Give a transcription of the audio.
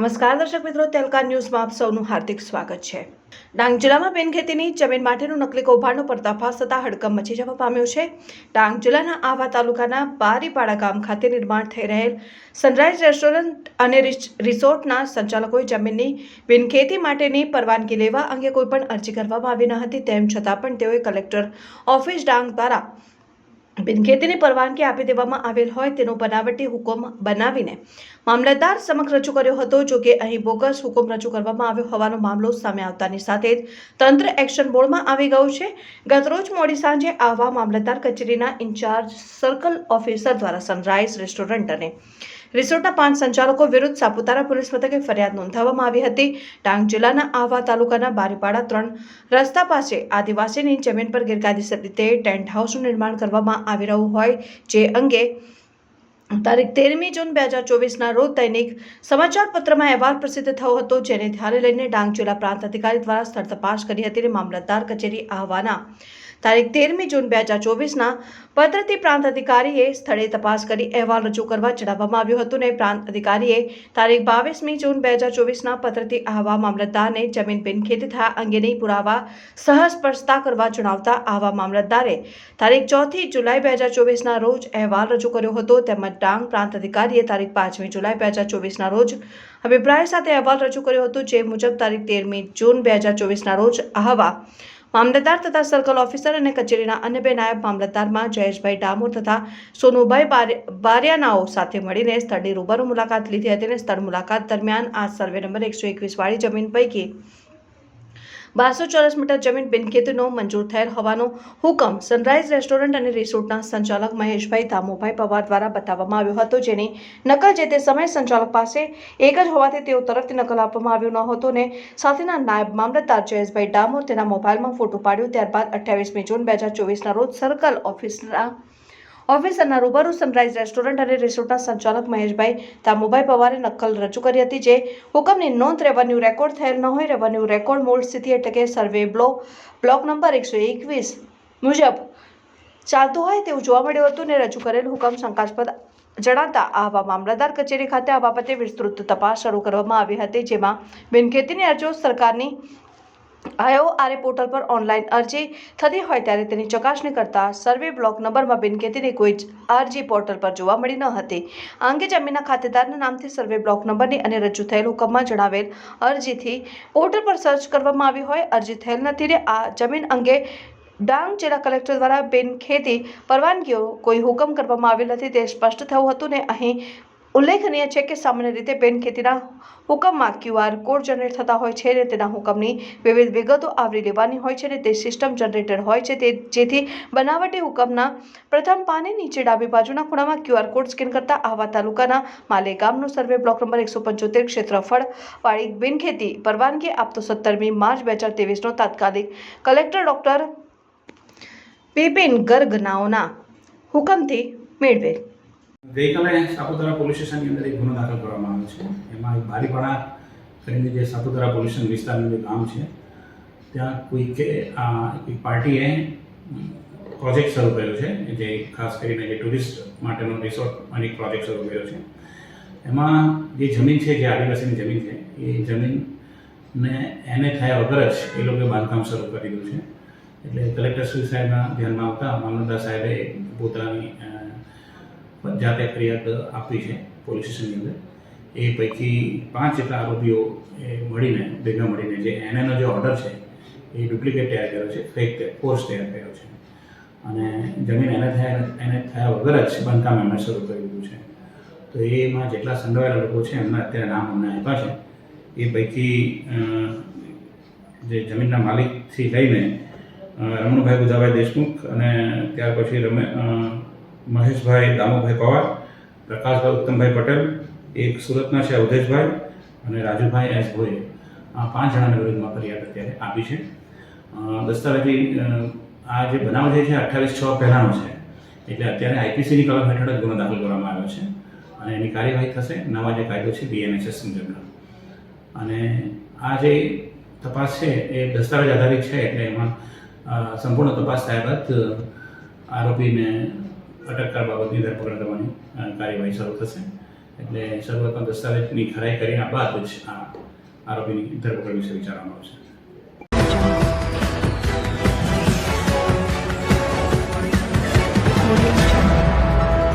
નમસ્કાર, દર્શક મિત્રો, તેલકા ન્યૂઝમાં આપ સૌનું હાર્દિક સ્વાગત છે. ડાંગ જિલ્લામાં બિનખેતીની જમીન માટેનું નકલી કૌભાંડનો પર્દાફાશ થતાં હડકંપ મચી જવા પામ્યો છે. ડાંગ જિલ્લાના આવા તાલુકાના બારીપાડા ગામ ખાતે નિર્માણ થઈ રહેલ સનરાઈઝ રેસ્ટોરન્ટ અને રિસોર્ટના સંચાલકોએ જમીનની બિનખેતી માટેની પરવાનગી લેવા અંગે કોઈપણ અરજી કરવામાં આવી ન હતી. તેમ છતાં પણ તેઓએ કલેક્ટર ઓફિસ ડાંગ દ્વારા બિનખેતીની પરવાનગી આપી દેવામાં આવેલ હોય તેનો બનાવટી હુકમ બનાવીને મામલતદાર સમક્ષ રજૂ કર્યો હતો. જો કે અહીં બોગસ હુકમ રજૂ કરવામાં આવ્યો હોવાનો મામલો સામે આવતાની સાથે જ તંત્ર એક્શન બોર્ડમાં આવી ગયું છે. ગતરોજ મોડી સાંજે આવા મામલતદાર કચેરીના ઇન્ચાર્જ સર્કલ ઓફિસર દ્વારા સનરાઈઝ રેસ્ટોરન્ટ અને રિસોર્ટના પાંચ સંચાલકો વિરુદ્ધ સાપુતારા પોલીસ મથકે ફરિયાદ નોંધાવવામાં આવી હતી. ડાંગ જિલ્લાના આહવા તાલુકાના બારીપાડા ત્રણ રસ્તા પાસે આદિવાસીની જમીન પર ગેરકાયદેસર રીતે ટેન્ટ હાઉસનું નિર્માણ કરવામાં આવી રહ્યું હોય, જે અંગે તારીખ તેરમી જૂન બે હજાર ચોવીસના રોજ દૈનિક સમાચાર પત્રમાં અહેવાલ પ્રસિદ્ધ થયો હતો, જેને ધ્યાને લઈને ડાંગ જિલ્લા પ્રાંત અધિકારી દ્વારા સ્થળ તપાસ કરી હતી અને મામલતદાર કચેરી આહવાના તારીખ તેરમી જૂન બે હજાર ચોવીસના પત્રથી પ્રાંત અધિકારીએ સ્થળે તપાસ કરી અહેવાલ રજૂ કરવા જણાવવામાં આવ્યું હતું ને પ્રાંત અધિકારીએ તારીખ બાવીસમી જૂન બે હજાર ચોવીસના પત્રથી આહવા મામલતદારને જમીન બિનખેતી થયા અંગેની પુરાવા સહસ્પર્શતા કરવા જણાવતા આહવા મામલતદારે તારીખ ચોથી જુલાઈ બે હજાર ચોવીસના રોજ અહેવાલ રજૂ કર્યો હતો તેમજ ડાંગ પ્રાંત અધિકારીએ તારીખ પાંચમી જુલાઈ બે હજાર ચોવીસના રોજ અભિપ્રાય સાથે અહેવાલ રજૂ કર્યો હતો જે મુજબ તારીખ તેરમી જૂન બે હજાર ચોવીસના રોજ આહવા મામલતદાર તથા સર્કલ ઓફિસર અને કચેરીના અન્ય બે નાયબ મામલતદારમાં જયેશભાઈ ડામોર તથા સોનુભાઈ બારિયાનાઓ સાથે મળીને સ્થળની રૂબરૂ મુલાકાત લીધી હતી અને સ્થળ મુલાકાત દરમિયાન આ સર્વે નંબર એકસો એકવીસ વાળી જમીન પૈકી બારસો ચોરસ મીટર જમીન બિનખેતીનો મંજૂર થયેલ હોવાનો હુકમ સનરાઈઝ રેસ્ટોરન્ટ અને રિસોર્ટના સંચાલક મહેશભાઈ ધામુભાઈ પવાર દ્વારા બતાવવામાં આવ્યો હતો, જેની નકલ જે તે સમયે સંચાલક પાસે એક જ હોવાથી તેઓ તરફથી નકલ આપવામાં આવ્યો ન હતો અને સાથેના નાયબ મામલતદાર જયેશભાઈ ડામોર તેના મોબાઈલમાં ફોટો પાડ્યો, ત્યારબાદ અઠ્યાવીસમી જૂન બે હજાર ચોવીસના રોજ સર્કલ ઓફિસના ઓફિસરના રૂબરૂ સનરાઈઝ રેસ્ટોરન્ટ અને રિસોર્ટના સંચાલક મહેશભાઈ તામુભાઈ પવારે નકલ રજૂ કરી હતી જે હુકમની નોંધ રેવન્યુ રેકોર્ડ થયેલ ન હોય રેવન્યુ રેકોર્ડ મૂળ સ્થિતિ એટલે કે સર્વે બ્લો, બ્લોક નંબર એકસો એકવીસ મુજબ ચાલતું હોય તેવું જોવા મળ્યું હતું ને રજૂ કરેલ હુકમ શંકાસ્પદ જણાતા આવા મામલતદાર કચેરી ખાતે આ બાબતે વિસ્તૃત તપાસ શરૂ કરવામાં આવી હતી, જેમાં બિનખેતીની અરજીઓ સરકારની આઈઓઆરએ પોર્ટલ પર ઓનલાઈન અરજી થતી હોય ત્યારે તેની ચકાસણી કરતા સર્વે બ્લોક નંબરમાં બિનખેતીની કોઈ અરજી પોર્ટલ પર જોવા મળી ન હતી. આ અંગે જમીનના ખાતેદારના નામથી સર્વે બ્લોક નંબરની અને રજૂ થયેલ હુકમમાં જણાવેલ અરજીથી પોર્ટલ પર સર્ચ કરવામાં આવી હોય, અરજી થયેલ નથી ને આ જમીન અંગે ડાંગ જિલ્લા કલેક્ટર દ્વારા બિનખેતી પરવાનગીઓ કોઈ હુકમ કરવામાં આવેલ નથી તે સ્પષ્ટ થયું હતું ને અહીં ઉલ્લેખનીય છે કે સામાન્ય રીતે બિનખેતીના હુકમમાં ક્યુઆર કોડ જનરેટ થતા હોય છે અને તેના હુકમની વિવિધ વિગતો આવરી લેવાની હોય છે અને તે સિસ્ટમ જનરેટર હોય છે. તે જેથી બનાવટી હુકમના પ્રથમ પાને નીચે ડાબી બાજુના ખૂણામાં ક્યુઆર કોડ સ્કેન કરતા આવા તાલુકાના માલેગામનો સર્વે બ્લોક નંબર એકસો પંચોતેર ક્ષેત્રફળ વાળી બિનખેતી પરવાનગી આપતો સત્તરમી માર્ચ બે હજાર ત્રેવીસનો તાત્કાલિક કલેક્ટર ડૉક્ટર બિપિન ગર્ગનાઓના હુકમથી મેળવેલ. ગઈકાલે સાપુતારા પોલીસ સ્ટેશનની અંદર એક ગુનો દાખલ કરવામાં આવ્યો છે. એમાં એક બારીપાડા કરીને જે સાપુતારા પોલીસ સ્ટેશન વિસ્તારનું જે ગામ છે, ત્યાં કોઈકે એક પાર્ટીએ પ્રોજેક્ટ શરૂ કર્યો છે, જે ખાસ કરીને જે ટુરિસ્ટ માટેનો રિસોર્ટ અને પ્રોજેક્ટ શરૂ કર્યો છે. એમાં જે જમીન છે, જે આદિવાસીની જમીન છે, એ જમીનને એને થયા વગર જ એ લોકોએ બાંધકામ શરૂ કરી દીધું છે. એટલે કલેક્ટર શ્રી સાહેબના ધ્યાનમાં આવતા, મામલતદાર સાહેબે પોતાની જાતે ફરિયાદ આપી છે પોલીસ સ્ટેશનની અંદર. એ પૈકી પાંચ જેટલા આરોપીઓ એ મળીને, ભેગા મળીને જે એનએનો જે ઓર્ડર છે, એ ડુપ્લિકેટ તૈયાર કર્યો છે ફેક કોર્સ તૈયાર કર્યો છે. અને જમીન એને થયા એને થયા વગર જ બાંધકામ એમણે શરૂ કરી દીધું છે. તો એમાં જેટલા સંડોવાયેલા લોકો છે, એમના અત્યારે નામ અમને આપ્યા છે. એ પૈકી જે જમીનના માલિકથી લઈને રમણભાઈ બુધાભાઈ દેશમુખ અને ત્યાર પછી રમે મહેશભાઈ, દામુભાઈ પવાર, પ્રકાશભાઈ, ઉત્તમભાઈ પટેલ, એક સુરતના છે અવધેશભાઈ અને રાજુભાઈ એસ ભોઈએ આ પાંચ જણાના વિરુદ્ધમાં ફરિયાદ અત્યારે આપી છે. દસ્તાવેજી આ જે બનાવ જે છે, અઠ્ઠાવીસ છ પહેલાંનો છે. એટલે અત્યારે આઈપીસીની કલમ હેઠળ જ ગુનો દાખલ કરવામાં આવ્યો છે અને એની કાર્યવાહી થશે. નવા જે કાયદો છે બીએનએસએસ મુજબનો અને આ જે તપાસ છે, એ દસ્તાવેજ આધારિત છે, એટલે એમાં સંપૂર્ણ તપાસ થયા બાદ આરોપીને અટક કરવા બાબતની ધરપકડ કરવાની કાર્યવાહી શરૂ થશે. એટલે શરૂઆતમાં દસ્તાવેજની ખરાઈ કર્યા બાદ જ આ આરોપીની ધરપકડ વિશે વિચારવામાં આવશે.